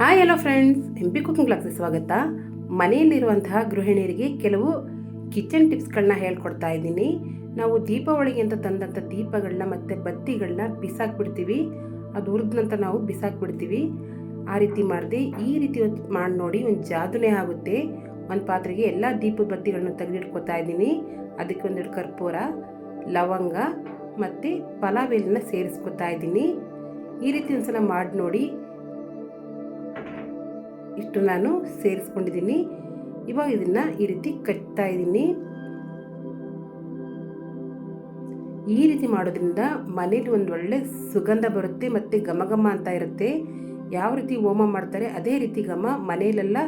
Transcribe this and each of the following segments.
Hi hello friends M P cooking ಕ್ಲಾಸ್ಗೆ ಸ್ವಾಗತ. ಮನೆಯಲ್ಲಿರುವಂತಹ ಗೃಹಿಣಿಯರಿಗೆ ಕೆಲವು ಕಿಚನ್ ಟಿಪ್ಸ್ಗಳನ್ನ ಹೇಳ್ಕೊಡ್ತಾ ಇದ್ದೀನಿ. ನಾವು ದೀಪಾವಳಿಗೆ ಅಂತ ತಂದಂಥ ದೀಪಗಳನ್ನ ಮತ್ತು ಬತ್ತಿಗಳನ್ನ ಬಿಸಾಕ್ಬಿಡ್ತೀವಿ. ಅದು ಉರಿದ ನಂತರ ನಾವು ಬಿಸಾಕ್ಬಿಡ್ತೀವಿ. ಆ ರೀತಿ ಮಾಡಿದೆ, ಈ ರೀತಿ ಒಂದು ಮಾಡಿ ನೋಡಿ ಒಂದು ಜಾದುನೇ ಆಗುತ್ತೆ. ಒಂದು ಪಾತ್ರೆಗೆ ಎಲ್ಲ ದೀಪದ ಬತ್ತಿಗಳನ್ನ ತೆಗೆದಿಟ್ಕೋತಾ ಇದ್ದೀನಿ. ಅದಕ್ಕೆ ಒಂದೆರಡು ಕರ್ಪೂರ, ಲವಂಗ ಮತ್ತು ಪಲಾವ್ ಸೇರಿಸ್ಕೊತಾ ಇದ್ದೀನಿ. ಈ ರೀತಿ ಒಂದ್ಸಲ ಮಾಡಿ ನೋಡಿ. ಇಷ್ಟು ನಾನು ಸೇರಿಸ್ಕೊಂಡಿದ್ದೀನಿ. ಇವಾಗ ಇದನ್ನ ಈ ರೀತಿ ಕಟ್ತಾ ಇದ್ದೀನಿ. ಈ ರೀತಿ ಮಾಡೋದ್ರಿಂದ ಮನೇಲಿ ಒಂದು ಒಳ್ಳೆ ಸುಗಂಧ ಬರುತ್ತೆ ಮತ್ತು ಘಮ ಘಮ ಅಂತ ಇರುತ್ತೆ. ಯಾವ ರೀತಿ ಹೋಮ ಮಾಡ್ತಾರೆ ಅದೇ ರೀತಿ ಘಮ ಮನೆಯಲ್ಲೆಲ್ಲ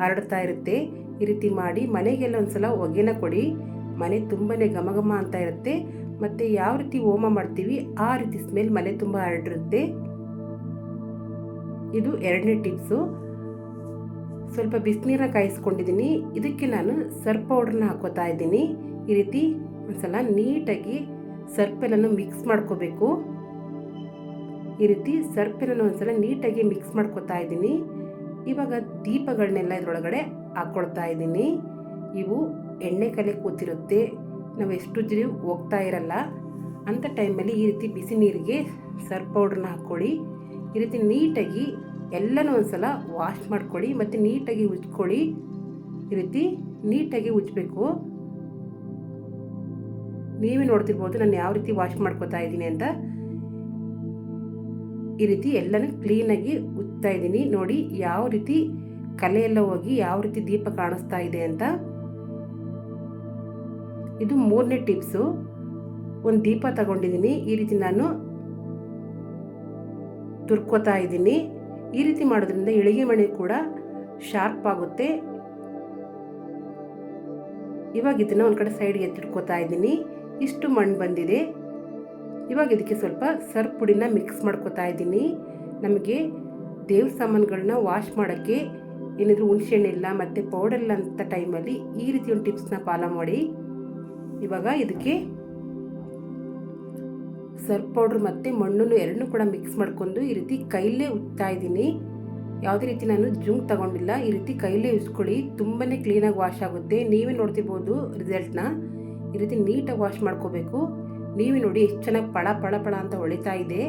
ಹರಡ್ತಾ ಇರುತ್ತೆ. ಈ ರೀತಿ ಮಾಡಿ ಮನೆಗೆಲ್ಲ ಒಂದ್ಸಲ ಹೊಗೆನ ಕೊಡಿ. ಮನೆ ತುಂಬಾ ಘಮ ಘಮ ಅಂತ ಇರುತ್ತೆ. ಮತ್ತು ಯಾವ ರೀತಿ ಹೋಮ ಮಾಡ್ತೀವಿ ಆ ರೀತಿ ಸ್ಮೆಲ್ ಮನೆ ತುಂಬ ಹರಡಿರುತ್ತೆ. ಇದು ಎರಡನೇ ಟಿಪ್ಸು ಸ್ವಲ್ಪ ಬಿಸಿನೀರನ್ನ ಕಾಯಿಸ್ಕೊಂಡಿದ್ದೀನಿ. ಇದಕ್ಕೆ ನಾನು ಸರ್ಪ್ ಪೌಡ್ರನ್ನ ಹಾಕೋತಾ ಇದ್ದೀನಿ. ಈ ರೀತಿ ಒಂದ್ಸಲ ನೀಟಾಗಿ ಸರ್ಪೆಲನ್ನು ಮಿಕ್ಸ್ ಮಾಡ್ಕೋಬೇಕು. ಈ ರೀತಿ ಸರ್ಪೆಲನ್ನು ಒಂದ್ಸಲ ನೀಟಾಗಿ ಮಿಕ್ಸ್ ಮಾಡ್ಕೋತಾ ಇದ್ದೀನಿ. ಇವಾಗ ದೀಪಗಳನ್ನೆಲ್ಲ ಇದರೊಳಗಡೆ ಹಾಕ್ಕೊಳ್ತಾ ಇದ್ದೀನಿ. ಇವು ಎಣ್ಣೆ ಕಲೆ ಕೂತಿರುತ್ತೆ. ನಾವು ಎಷ್ಟು ಜೀವ ಹೋಗ್ತಾ ಇರಲ್ಲ. ಅಂಥ ಟೈಮಲ್ಲಿ ಈ ರೀತಿ ಬಿಸಿ ನೀರಿಗೆ ಸರ್ಪ್ ಪೌಡ್ರನ್ನ ಹಾಕ್ಕೊಳ್ಳಿ. ಈ ರೀತಿ ನೀಟಾಗಿ ಎಲ್ಲನೂ ಒಂದ್ಸಲ ವಾಶ್ ಮಾಡ್ಕೊಳ್ಳಿ ಮತ್ತು ನೀಟಾಗಿ ಉಜ್ಕೊಳ್ಳಿ. ಈ ರೀತಿ ನೀಟಾಗಿ ಉಜ್ಬೇಕು. ನೀವೇ ನೋಡ್ತಿರ್ಬೋದು ನಾನು ಯಾವ ರೀತಿ ವಾಶ್ ಮಾಡ್ಕೋತಾ ಇದ್ದೀನಿ ಅಂತ. ಈ ರೀತಿ ಎಲ್ಲನೂ ಕ್ಲೀನಾಗಿ ಉಜ್ತಾ ಇದ್ದೀನಿ. ನೋಡಿ ಯಾವ ರೀತಿ ಕಲೆ ಎಲ್ಲ ಹೋಗಿ ಯಾವ ರೀತಿ ದೀಪ ಕಾಣಿಸ್ತಾ ಇದೆ ಅಂತ. ಇದು ಮೂರನೇ ಟಿಪ್ಸು. ಒಂದು ದೀಪ ತಗೊಂಡಿದ್ದೀನಿ. ಈ ರೀತಿ ನಾನು ತುರ್ಕೋತಾ ಇದ್ದೀನಿ. ಈ ರೀತಿ ಮಾಡೋದ್ರಿಂದ ಇಳಿಗೆ ಮಣೆ ಕೂಡ ಶಾರ್ಪ್ ಆಗುತ್ತೆ. ಇವಾಗ ಇದನ್ನ ಒಂದು ಕಡೆ ಸೈಡ್ಗೆ ಎತ್ತಿಟ್ಕೋತಾ ಇದ್ದೀನಿ. ಇಷ್ಟು ಮಣ್ಣು ಬಂದಿದೆ. ಇವಾಗ ಇದಕ್ಕೆ ಸ್ವಲ್ಪ ಸರ್ಪ್ ಪುಡಿನ ಮಿಕ್ಸ್ ಮಾಡ್ಕೋತಾ ಇದ್ದೀನಿ. ನಮಗೆ ದೇವ್ರ ಸಾಮಾನುಗಳನ್ನ ವಾಶ್ ಮಾಡೋಕ್ಕೆ ಏನಾದರೂ ಹುಣಸೆಹಣ್ಣಿಲ್ಲ ಮತ್ತು ಪೌಡರ್ ಇಲ್ಲ ಅಂತ ಟೈಮಲ್ಲಿ ಈ ರೀತಿ ಒಂದು ಟಿಪ್ಸ್ನ ಫಾಲೋ ಮಾಡಿ. ಇವಾಗ ಇದಕ್ಕೆ ಸರ್ಪ್ ಪೌಡ್ರ್ ಮತ್ತು ಮಣ್ಣನ್ನು ಎರಡನ್ನೂ ಕೂಡ ಮಿಕ್ಸ್ ಮಾಡ್ಕೊಂಡು ಈ ರೀತಿ ಕೈಲೇ ಉತ್ತಾ ಇದ್ದೀನಿ. ಯಾವುದೇ ರೀತಿ ನಾನು ಜುಂಕ್ ತಗೊಂಡಿಲ್ಲ. ಈ ರೀತಿ ಕೈಲೇ ಉಜ್ಕೊಳ್ಳಿ ತುಂಬಾ ಕ್ಲೀನಾಗಿ ವಾಶ್ ಆಗುತ್ತೆ. ನೀವೇ ನೋಡ್ತಿರ್ಬೋದು ರಿಸಲ್ಟ್ನ ಈ ರೀತಿ ನೀಟಾಗಿ ವಾಶ್ ಮಾಡ್ಕೋಬೇಕು. ನೀವೇ ನೋಡಿ ಎಷ್ಟು ಚೆನ್ನಾಗಿ ಪಳ ಪಳ ಪಳ ಅಂತ ಹೊಳಿತಾ ಇದೆ.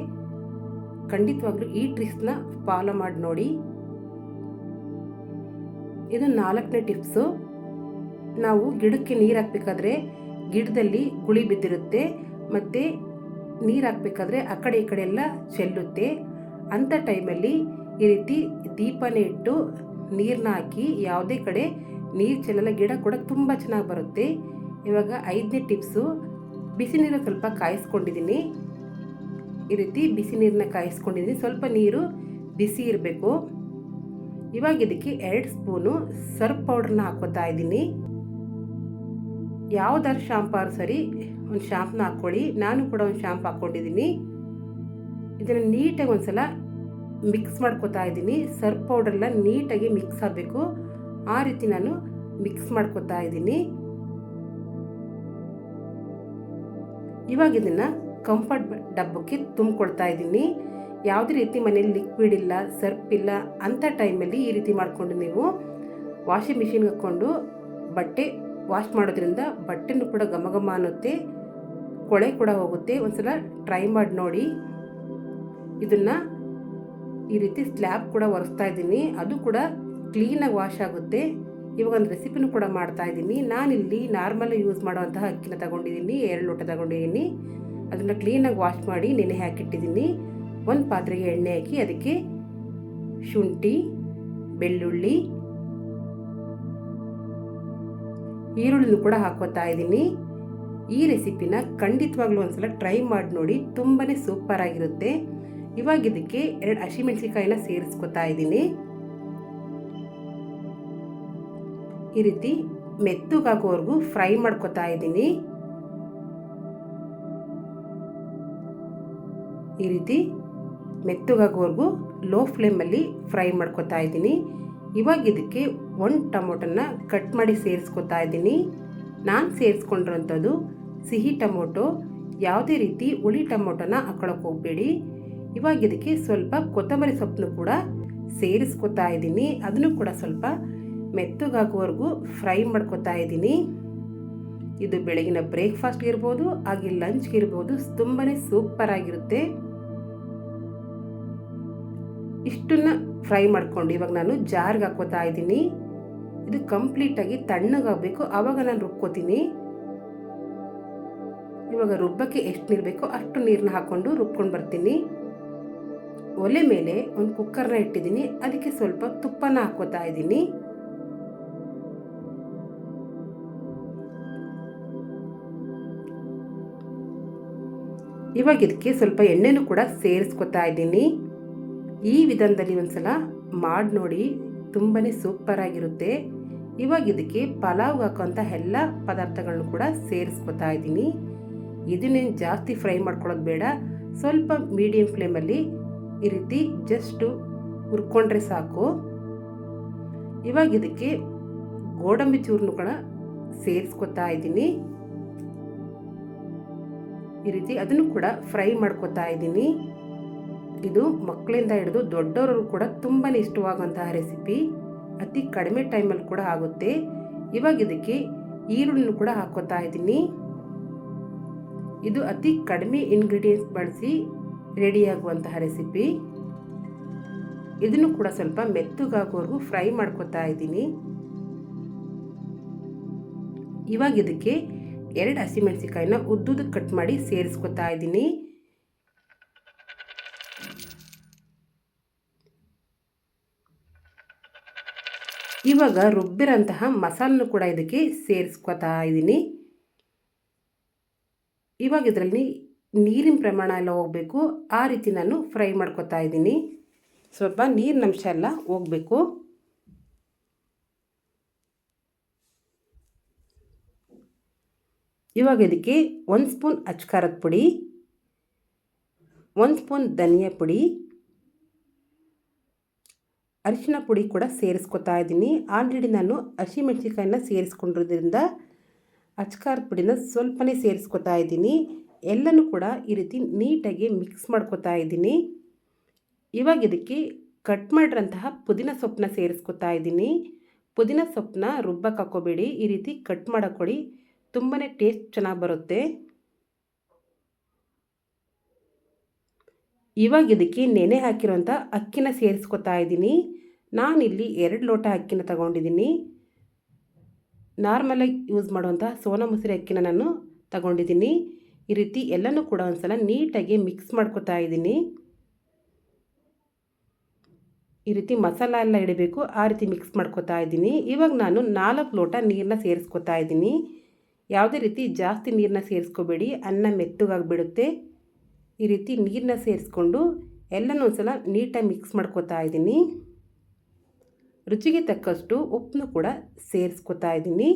ಖಂಡಿತವಾಗ್ಲೂ ಈ ಟ್ರಿಕ್ಸ್ನ ಫಾಲೋ ಮಾಡಿ ನೋಡಿ. ಇದು ನಾಲ್ಕನೇ ಟಿಪ್ಸು ನಾವು ಗಿಡಕ್ಕೆ ನೀರು ಹಾಕ್ಬೇಕಾದ್ರೆ ಗಿಡದಲ್ಲಿ ಗುಳಿ ಬಿದ್ದಿರುತ್ತೆ. ಮತ್ತು ನೀರು ಹಾಕ್ಬೇಕಾದ್ರೆ ಆ ಕಡೆ ಈ ಕಡೆ ಎಲ್ಲ ಚೆಲ್ಲುತ್ತೆ. ಅಂಥ ಟೈಮಲ್ಲಿ ಈ ರೀತಿ ದೀಪನೇ ಇಟ್ಟು ನೀರನ್ನ ಹಾಕಿ ಯಾವುದೇ ಕಡೆ ನೀರು ಚೆಲ್ಲಲ್ಲ, ಗಿಡ ಕೂಡ ತುಂಬ ಚೆನ್ನಾಗಿ ಬರುತ್ತೆ. ಇವಾಗ ಐದನೇ ಟಿಪ್ಸು ಬಿಸಿ ನೀರು ಸ್ವಲ್ಪ ಕಾಯಿಸ್ಕೊಂಡಿದ್ದೀನಿ. ಈ ರೀತಿ ಬಿಸಿ ನೀರನ್ನ ಕಾಯಿಸ್ಕೊಂಡಿದ್ದೀನಿ. ಸ್ವಲ್ಪ ನೀರು ಬಿಸಿ ಇರಬೇಕು. ಇವಾಗ ಇದಕ್ಕೆ ಎರಡು ಸ್ಪೂನು ಸರ್ಫ್ ಪೌಡ್ರನ್ನ ಹಾಕೋತಾ ಇದ್ದೀನಿ. ಯಾವ್ದಾದ್ರು ಶಾಂಪಾರು ಸರಿ ಒಂದು ಶಾಂಪ್ನ ಹಾಕ್ಕೊಳ್ಳಿ. ನಾನು ಕೂಡ ಒಂದು ಶಾಂಪ್ ಹಾಕ್ಕೊಂಡಿದ್ದೀನಿ. ಇದನ್ನು ನೀಟಾಗಿ ಒಂದ್ಸಲ ಮಿಕ್ಸ್ ಮಾಡ್ಕೋತಾ ಇದ್ದೀನಿ. ಸರ್ಪ್ ಪೌಡ್ರೆಲ್ಲ ನೀಟಾಗಿ ಮಿಕ್ಸ್ ಆಗಬೇಕು. ಆ ರೀತಿ ನಾನು ಮಿಕ್ಸ್ ಮಾಡ್ಕೋತಾ ಇದ್ದೀನಿ. ಇವಾಗ ಇದನ್ನು ಕಂಫರ್ಟ್ ಡಬ್ಬಕ್ಕೆ ತುಂಬಿಕೊಳ್ತಾ ಇದ್ದೀನಿ. ಯಾವುದೇ ರೀತಿ ಮನೇಲಿ ಲಿಕ್ವಿಡ್ ಇಲ್ಲ ಸರ್ಪ್ ಇಲ್ಲ, ಅಂಥ ಟೈಮಲ್ಲಿ ಈ ರೀತಿ ಮಾಡಿಕೊಂಡು ನೀವು ವಾಷಿಂಗ್ ಮಿಷಿನ್ಗೆ ಹಾಕ್ಕೊಂಡು ಬಟ್ಟೆ ವಾಶ್ ಮಾಡೋದ್ರಿಂದ ಬಟ್ಟೆನೂ ಕೂಡ ಘಮ ಘಮ ಅನ್ನುತ್ತೆ. ಕೊಳೆ ಕೂಡ ಹೋಗುತ್ತೆ. ಒಂದ್ಸಲ ಟ್ರೈ ಮಾಡಿ ನೋಡಿ. ಇದನ್ನು ಈ ರೀತಿ ಸ್ಲ್ಯಾಬ್ ಕೂಡ ಒರೆಸ್ತಾ ಇದ್ದೀನಿ. ಅದು ಕೂಡ ಕ್ಲೀನಾಗಿ ವಾಶ್ ಆಗುತ್ತೆ. ಇವಾಗ ಒಂದು ರೆಸಿಪಿನೂ ಕೂಡ ಮಾಡ್ತಾ ಇದ್ದೀನಿ. ನಾನಿಲ್ಲಿ ನಾರ್ಮಲ್ ಯೂಸ್ ಮಾಡುವಂತಹ ಅಕ್ಕಿನ ತಗೊಂಡಿದ್ದೀನಿ. ಎರಡು ಲೋಟ ತಗೊಂಡಿದ್ದೀನಿ. ಅದನ್ನು ಕ್ಲೀನಾಗಿ ವಾಶ್ ಮಾಡಿ ನೆನೆ ಹಾಕಿಟ್ಟಿದ್ದೀನಿ. ಒಂದು ಪಾತ್ರೆಗೆ ಎಣ್ಣೆ ಹಾಕಿ ಅದಕ್ಕೆ ಶುಂಠಿ, ಬೆಳ್ಳುಳ್ಳಿ, ಈರುಳ್ಳಿನೂ ಕೂಡ ಹಾಕೋತಾ ಇದ್ದೀನಿ. ಈ ರೆಸಿಪಿನ ಖಂಡಿತವಾಗ್ಲೂ ಒಂದ್ಸಲ ಟ್ರೈ ಮಾಡಿ ನೋಡಿ ತುಂಬಾ ಸೂಪರ್ ಆಗಿರುತ್ತೆ. ಇವಾಗ ಇದಕ್ಕೆ ಎರಡು ಹಸಿಮೆಣಸಿಕಾಯಿನ ಸೇರಿಸ್ಕೊತಾ ಇದ್ದೀನಿ. ಈ ರೀತಿ ಮೆತ್ತಗಾಗೋವರೆಗೂ ಫ್ರೈ ಮಾಡ್ಕೊತಾ ಇದ್ದೀನಿ. ಈ ರೀತಿ ಮೆತ್ತಗಾಗೋವರೆಗೂ ಲೋ ಫ್ಲೇಮಲ್ಲಿ ಫ್ರೈ ಮಾಡ್ಕೊತಾ ಇದ್ದೀನಿ. ಇವಾಗ ಇದಕ್ಕೆ ಒಂದು ಟೊಮೊಟೊನ ಕಟ್ ಮಾಡಿ ಸೇರಿಸ್ಕೊತಾ ಇದ್ದೀನಿ. ನಾನು ಸೇರಿಸ್ಕೊಂಡಿರೋಂಥದ್ದು ಸಿಹಿ ಟೊಮೊಟೊ, ಯಾವುದೇ ರೀತಿ ಹುಳಿ ಟೊಮೊಟೊನ ಹಾಕೊಳಕ್ಕೆ ಹೋಗಬೇಡಿ. ಇವಾಗ ಇದಕ್ಕೆ ಸ್ವಲ್ಪ ಕೊತ್ತಂಬರಿ ಸೊಪ್ಪನ್ನು ಕೂಡ ಸೇರಿಸ್ಕೊತಾ ಇದ್ದೀನಿ. ಅದನ್ನು ಕೂಡ ಸ್ವಲ್ಪ ಮೆತ್ತಗಾಗುವವರೆಗೂ ಫ್ರೈ ಮಾಡ್ಕೊತಾ ಇದ್ದೀನಿ. ಇದು ಬೆಳಗಿನ ಬ್ರೇಕ್ಫಾಸ್ಟ್ಗೆ ಇರ್ಬೋದು, ಹಾಗೆ ಲಂಚ್ಗೆ ಇರ್ಬೋದು ತುಂಬಾ ಸೂಪರ್ ಆಗಿರುತ್ತೆ. ಇಷ್ಟನ್ನು ಫ್ರೈ ಮಾಡ್ಕೊಂಡು ಇವಾಗ ನಾನು ಜಾರ್ಗೆ ಹಾಕೋತಾ ಇದ್ದೀನಿ. ಇದು ಕಂಪ್ಲೀಟಾಗಿ ತಣ್ಣಗಾಗಬೇಕು. ಆವಾಗ ನಾನು ರುಬ್ಕೋತೀನಿ. ಇವಾಗ ರುಬ್ಬಕ್ಕೆ ಎಷ್ಟು ನೀರು ಬೇಕೋ ಅಷ್ಟು ನೀರನ್ನ ಹಾಕ್ಕೊಂಡು ರುಬ್ಕೊಂಡು ಬರ್ತೀನಿ. ಒಲೆ ಮೇಲೆ ಒಂದು ಕುಕ್ಕರ್ನ ಇಟ್ಟಿದ್ದೀನಿ. ಅದಕ್ಕೆ ಸ್ವಲ್ಪ ತುಪ್ಪನ ಹಾಕೋತಾ ಇದ್ದೀನಿ. ಇವಾಗ ಇದಕ್ಕೆ ಸ್ವಲ್ಪ ಎಣ್ಣೆನೂ ಕೂಡ ಸೇರಿಸ್ಕೊತಾ ಇದ್ದೀನಿ. ಈ ವಿಧಾನದಲ್ಲಿ ಒಂದ್ಸಲ ಮಾಡಿ ನೋಡಿ ತುಂಬಾ ಸೂಪರ್ ಆಗಿರುತ್ತೆ. ಇವಾಗ ಇದಕ್ಕೆ ಪಲಾವ್ಗೆ ಹಾಕೋಂಥ ಎಲ್ಲ ಪದಾರ್ಥಗಳನ್ನು ಕೂಡ ಸೇರಿಸ್ಕೊತಾ ಇದ್ದೀನಿ. ಇದನ್ನೇನು ಜಾಸ್ತಿ ಫ್ರೈ ಮಾಡ್ಕೊಳ್ಳೋದು ಬೇಡ. ಸ್ವಲ್ಪ ಮೀಡಿಯಂ ಫ್ಲೇಮಲ್ಲಿ ಈ ರೀತಿ ಜಸ್ಟು ಹುರ್ಕೊಂಡ್ರೆ ಸಾಕು. ಇವಾಗ ಇದಕ್ಕೆ ಗೋಡಂಬಿ ಚೂರ್ನು ಕೂಡ ಸೇರಿಸ್ಕೊತಾ ಇದ್ದೀನಿ. ಈ ರೀತಿ ಅದನ್ನು ಕೂಡ ಫ್ರೈ ಮಾಡ್ಕೊತಾ ಇದ್ದೀನಿ. ಇದು ಮಕ್ಕಳಿಂದ ಹಿಡಿದು ದೊಡ್ಡವರು ಕೂಡ ತುಂಬಾ ಇಷ್ಟವಾಗುವಂತಹ ರೆಸಿಪಿ ಅತಿ ಕಡಿಮೆ ಟೈಮಲ್ಲಿ ಕೂಡ ಆಗುತ್ತೆ. ಇವಾಗ ಇದಕ್ಕೆ ಈರುಳ್ಳಿನ ಕೂಡ ಹಾಕೋತಾ ಇದ್ದೀನಿ. ಇದು ಅತಿ ಕಡಿಮೆ ಇಂಗ್ರೀಡಿಯೆಂಟ್ಸ್ ಬಳಸಿ ರೆಡಿಯಾಗುವಂತಹ ರೆಸಿಪಿ ಇದನ್ನು ಕೂಡ ಸ್ವಲ್ಪ ಮೆತ್ತಗಾಗೋವರೆಗೂ ಫ್ರೈ ಮಾಡ್ಕೋತಾ ಇದ್ದೀನಿ. ಇವಾಗ ಇದಕ್ಕೆ ಎರಡು ಹಸಿಮೆಣಸಿಕಾಯಿನ ಉದ್ದುದಕ್ಕೆ ಕಟ್ ಮಾಡಿ ಸೇರಿಸ್ಕೊತಾ ಇದ್ದೀನಿ. ಇವಾಗ ರುಬ್ಬಿರೋಂತಹ ಮಸಾಲನ್ನು ಕೂಡ ಇದಕ್ಕೆ ಸೇರಿಸ್ಕೊತಾ ಇದ್ದೀನಿ ಇವಾಗ ಇದರಲ್ಲಿ ನೀರಿನ ಪ್ರಮಾಣ ಎಲ್ಲ ಹೋಗಬೇಕು. ಆ ರೀತಿ ನಾನು ಫ್ರೈ ಮಾಡ್ಕೊತಾ ಇದ್ದೀನಿ ಸ್ವಲ್ಪ ನೀರಿನ ಅಂಶ ಎಲ್ಲ ಹೋಗಬೇಕು. ಇವಾಗ ಇದಕ್ಕೆ ಒಂದು ಸ್ಪೂನ್ ಅಚ್ಕಾರದ ಪುಡಿ, ಒಂದು ಸ್ಪೂನ್ ಧನಿಯಾ ಪುಡಿ ಅರಿಶಿನ ಪುಡಿ ಕೂಡ ಸೇರಿಸ್ಕೊತಾ ಇದ್ದೀನಿ. ಆಲ್ರೆಡಿ ನಾನು ಹಸಿಮೆಣ್ಸಿಕಾಯಿನ ಸೇರಿಸ್ಕೊಂಡಿರೋದ್ರಿಂದ ಅಚ್ಕಾರದ ಪುಡಿನ ಸ್ವಲ್ಪನೇ ಸೇರಿಸ್ಕೊತಾ ಇದ್ದೀನಿ. ಎಲ್ಲನೂ ಕೂಡ ಈ ರೀತಿ ನೀಟಾಗಿ ಮಿಕ್ಸ್ ಮಾಡ್ಕೊತಾ ಇದ್ದೀನಿ. ಇವಾಗ ಇದಕ್ಕೆ ಕಟ್ ಮಾಡಿರೋಂತಹ ಪುದೀನ ಸೊಪ್ಪನ್ನ ಸೇರಿಸ್ಕೊತಾ ಇದ್ದೀನಿ. ಪುದೀನ ಸೊಪ್ಪನ್ನ ರುಬ್ಬಕ್ಕೆ ಹಾಕೋಬೇಡಿ. ಈ ರೀತಿ ಕಟ್ ಮಾಡೋಕ್ಕೊಡಿ ತುಂಬಾ ಟೇಸ್ಟ್ ಚೆನ್ನಾಗಿ ಬರುತ್ತೆ. ಇವಾಗ ಇದಕ್ಕೆ ನೆನೆ ಹಾಕಿರೋಂಥ ಅಕ್ಕಿನ ಸೇರಿಸ್ಕೊತಾ ಇದ್ದೀನಿ. ನಾನಿಲ್ಲಿ ಎರಡು ಲೋಟ ಅಕ್ಕಿನ ತಗೊಂಡಿದ್ದೀನಿ. ನಾರ್ಮಲಾಗಿ ಯೂಸ್ ಮಾಡುವಂಥ ಸೋನಾ ಮೊಸರಿ ಅಕ್ಕಿನ ನಾನು ತಗೊಂಡಿದ್ದೀನಿ. ಈ ರೀತಿ ಎಲ್ಲನೂ ಕೂಡ ಒಂದು ಸಲ ನೀಟಾಗಿ ಮಿಕ್ಸ್ ಮಾಡ್ಕೊತಾ ಇದ್ದೀನಿ. ಈ ರೀತಿ ಮಸಾಲ ಎಲ್ಲ ಇಡಬೇಕು, ಆ ರೀತಿ ಮಿಕ್ಸ್ ಮಾಡ್ಕೊತಾ ಇದ್ದೀನಿ. ಇವಾಗ ನಾನು ನಾಲ್ಕು ಲೋಟ ನೀರನ್ನ ಸೇರಿಸ್ಕೊತಾ ಇದ್ದೀನಿ. ಯಾವುದೇ ರೀತಿ ಜಾಸ್ತಿ ನೀರನ್ನ ಸೇರಿಸ್ಕೋಬೇಡಿ, ಅನ್ನ ಮೆತ್ತಗಾಗಿಬಿಡುತ್ತೆ. ಈ ರೀತಿ ನೀರನ್ನ ಸೇರಿಸ್ಕೊಂಡು ಎಲ್ಲನೂ ಸಲ ನೀಟಾಗಿ ಮಿಕ್ಸ್ ಮಾಡ್ಕೊತಾ ಇದ್ದೀನಿ. ರುಚಿಗೆ ತಕ್ಕಷ್ಟು ಉಪ್ಪನ್ನು ಕೂಡ ಸೇರಿಸ್ಕೊತಾ ಇದ್ದೀನಿ.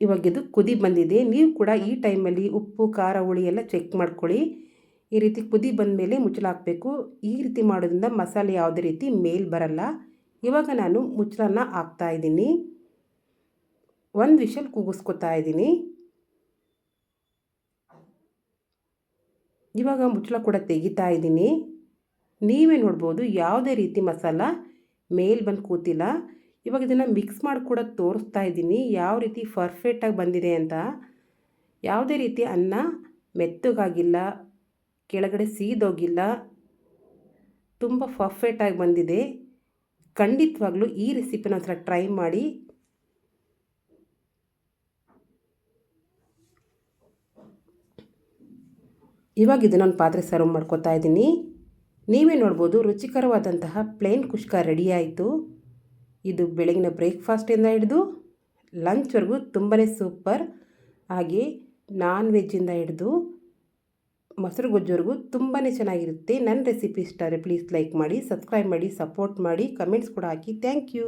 ಇವಾಗಿದು ಕುದಿ ಬಂದಿದೆ. ನೀವು ಕೂಡ ಈ ಟೈಮಲ್ಲಿ ಉಪ್ಪು, ಖಾರ, ಹುಳಿ ಎಲ್ಲ ಚೆಕ್ ಮಾಡ್ಕೊಳ್ಳಿ. ಈ ರೀತಿ ಕುದಿ ಬಂದ ಮೇಲೆ ಮುಚ್ಚಲಾಕಬೇಕು ಈ ರೀತಿ ಮಾಡೋದ್ರಿಂದ ಮಸಾಲೆ ಯಾವುದೇ ರೀತಿ ಮೇಲ್ ಬರಲ್ಲ. ಇವಾಗ ನಾನು ಮುಚ್ಚಲನ್ನ ಹಾಕ್ತಾ ಇದ್ದೀನಿ. ಒಂದು ವಿಷಲ್ ಕೂಗಿಸ್ಕೊತಾ ಇದ್ದೀನಿ. ಇವಾಗ ಮುಚ್ಚಳ ಕೂಡ ತೆಗಿತಾ ಇದ್ದೀನಿ. ನೀವೇ ನೋಡ್ಬೋದು, ಯಾವುದೇ ರೀತಿ ಮಸಾಲ ಮೇಲೆ ಬಂದು ಕೂತಿಲ್ಲ. ಇವಾಗ ಇದನ್ನು ಮಿಕ್ಸ್ ಮಾಡಿ ಕೂಡ ತೋರಿಸ್ತಾ ಇದ್ದೀನಿ, ಯಾವ ರೀತಿ ಪರ್ಫೆಕ್ಟಾಗಿ ಬಂದಿದೆ ಅಂತ. ಯಾವುದೇ ರೀತಿ ಅನ್ನ ಮೆತ್ತಗಾಗಿಲ್ಲ, ಕೆಳಗಡೆ ಸೀದೋಗಿಲ್ಲ, ತುಂಬ ಪರ್ಫೆಕ್ಟಾಗಿ ಬಂದಿದೆ. ಖಂಡಿತವಾಗ್ಲೂ ಈ ರೆಸಿಪಿನ ಒಂದ್ಸಲ ಟ್ರೈ ಮಾಡಿ. ಇವಾಗ ನಾನು ಪಾತ್ರೆ ಸರ್ವ್ ಮಾಡ್ಕೋತಾ ಇದ್ದೀನಿ. ನೀವೇ ನೋಡ್ಬೋದು, ರುಚಿಕರವಾದಂತಹ ಪ್ಲೇನ್ ಕುಷ್ಕ ರೆಡಿ ಆಯಿತು. ಇದು ಬೆಳಗಿನ ಬ್ರೇಕ್ಫಾಸ್ಟಿಂದ ಹಿಡಿದು ಲಂಚ್ವರೆಗೂ ತುಂಬಾ ಸೂಪರ್ ಹಾಗೆ ನಾನ್ ವೆಜ್ಜಿಂದ ಹಿಡಿದು ಮೊಸರು ಗೊಜ್ಜುವರೆಗೂ ತುಂಬಾ ಚೆನ್ನಾಗಿರುತ್ತೆ. ನನ್ನ ರೆಸಿಪಿ ಇಷ್ಟ ಪ್ಲೀಸ್ ಲೈಕ್ ಮಾಡಿ ಸಬ್ಸ್ಕ್ರೈಬ್ ಮಾಡಿ ಸಪೋರ್ಟ್ ಮಾಡಿ ಕಮೆಂಟ್ಸ್ ಕೂಡ ಹಾಕಿ. Thank you